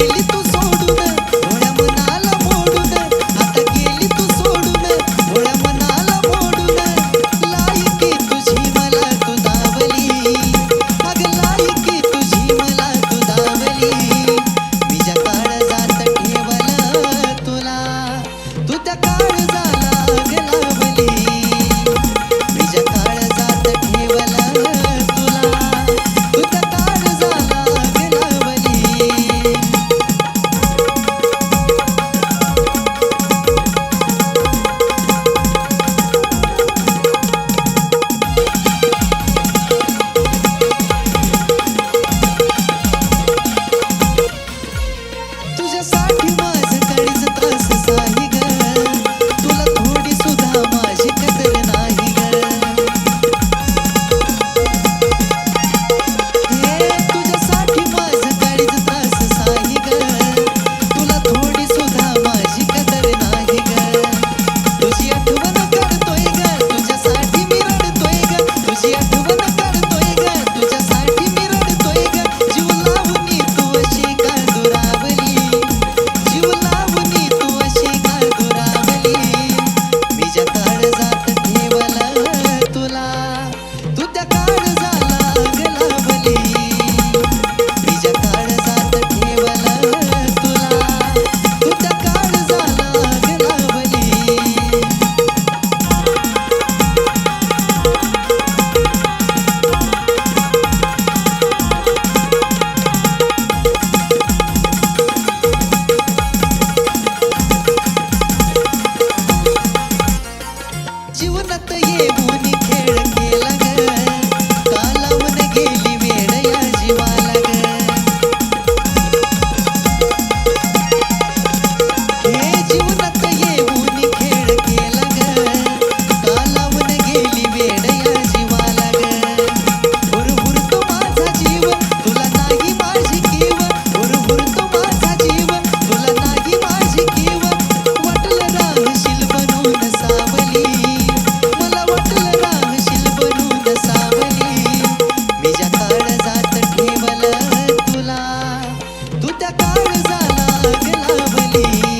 Ele tu sou do உள்ளத்தையே त्या काळ झाला लागला बली.